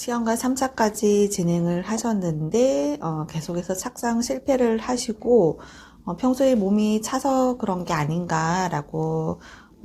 시험과 3차까지 진행을 하셨는데 어, 계속해서 착상 실패를 하시고 어, 평소에 몸이 차서 그런 게 아닌가라고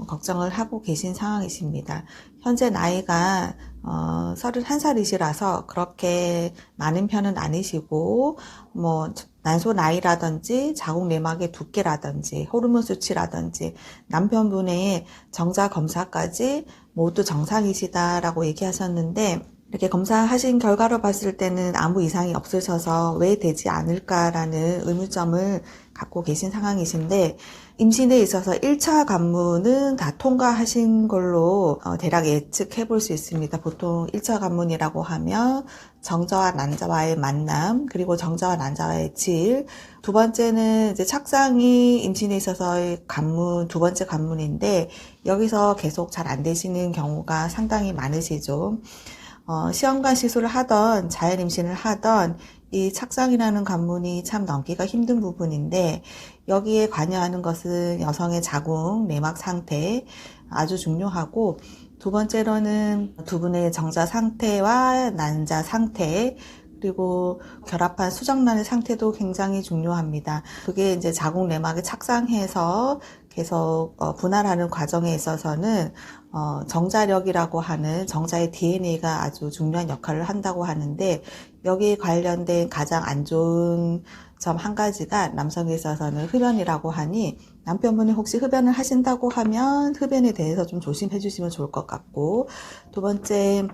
걱정을 하고 계신 상황이십니다. 현재 나이가 어, 31살이시라서 그렇게 많은 편은 아니시고 뭐 난소 나이라든지 자궁 내막의 두께라든지 호르몬 수치라든지 남편분의 정자 검사까지 모두 정상이시다라고 얘기하셨는데 이렇게 검사하신 결과로 봤을 때는 아무 이상이 없으셔서 왜 되지 않을까라는 의문점을 갖고 계신 상황이신데 임신에 있어서 1차 관문은 다 통과하신 걸로 어, 대략 예측해 볼 수 있습니다. 보통 1차 관문이라고 하면 정자와 난자와의 만남, 그리고 정자와 난자와의 질. 두 번째는 이제 착상이 임신에 있어서의 관문, 두 번째 관문인데 여기서 계속 잘 안 되시는 경우가 상당히 많으시죠. 어, 시험관 시술을 하던 자연 임신을 하던 이 착상이라는 관문이 참 넘기가 힘든 부분인데 여기에 관여하는 것은 여성의 자궁 내막 상태 아주 중요하고 두 번째로는 두 분의 정자 상태와 난자 상태 그리고 결합한 수정란의 상태도 굉장히 중요합니다. 그게 이제 자궁 내막에 착상해서 계속 어, 분할하는 과정에 있어서는 어, 정자력이라고 하는 정자의 DNA가 아주 중요한 역할을 한다고 하는데 여기에 관련된 가장 안 좋은 점 한 가지가 남성에 있어서는 흡연이라고 하니 남편분이 혹시 흡연을 하신다고 하면 흡연에 대해서 좀 조심해 주시면 좋을 것 같고 두 번째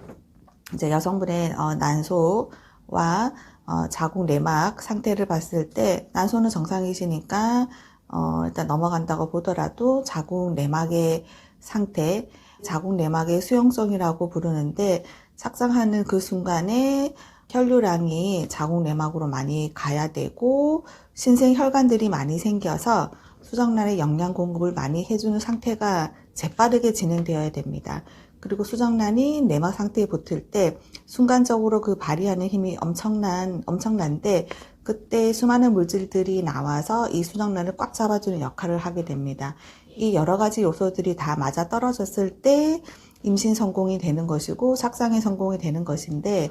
이제 여성분의 어, 난소와 어, 자궁 내막 상태를 봤을 때 난소는 정상이시니까 어, 일단 넘어간다고 보더라도 자궁 내막의 상태, 자궁 내막의 수용성이라고 부르는데 착상하는 그 순간에 혈류량이 자궁 내막으로 많이 가야 되고 신생 혈관들이 많이 생겨서 수정란에 영양 공급을 많이 해주는 상태가 재빠르게 진행되어야 됩니다. 그리고 수정란이 내막 상태에 붙을 때 순간적으로 그 발휘하는 힘이 엄청난 엄청난데 그때 수많은 물질들이 나와서 이 수정란을 꽉 잡아주는 역할을 하게 됩니다. 이 여러 가지 요소들이 다 맞아 떨어졌을 때 임신 성공이 되는 것이고 착상의 성공이 되는 것인데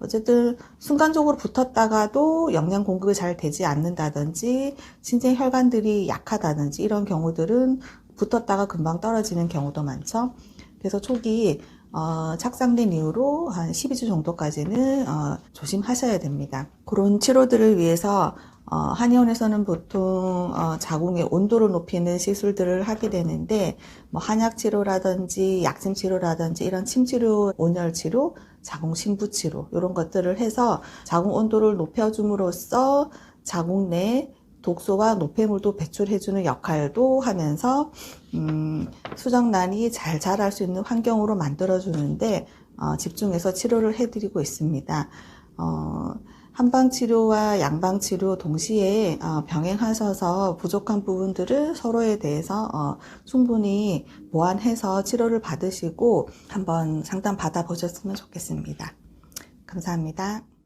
어쨌든 순간적으로 붙었다가도 영양 공급이 잘 되지 않는다든지 신생 혈관들이 약하다든지 이런 경우들은 붙었다가 금방 떨어지는 경우도 많죠. 그래서 초기 어, 착상된 이후로 한 12주 정도까지는 어, 조심하셔야 됩니다. 그런 치료들을 위해서 어, 한의원에서는 보통 어, 자궁의 온도를 높이는 시술들을 하게 되는데 뭐 한약 치료라든지 약침 치료라든지 이런 침 치료, 온열 치료, 자궁 신부 치료 이런 것들을 해서 자궁 온도를 높여줌으로써 자궁 내 독소와 노폐물도 배출해주는 역할도 하면서 음, 수정란이 잘 자랄 수 있는 환경으로 만들어주는데 어, 집중해서 치료를 해드리고 있습니다. 어, 한방 치료와 양방 치료 동시에 어, 병행하셔서 부족한 부분들을 서로에 대해서 어, 충분히 보완해서 치료를 받으시고 한번 상담 받아보셨으면 좋겠습니다. 감사합니다.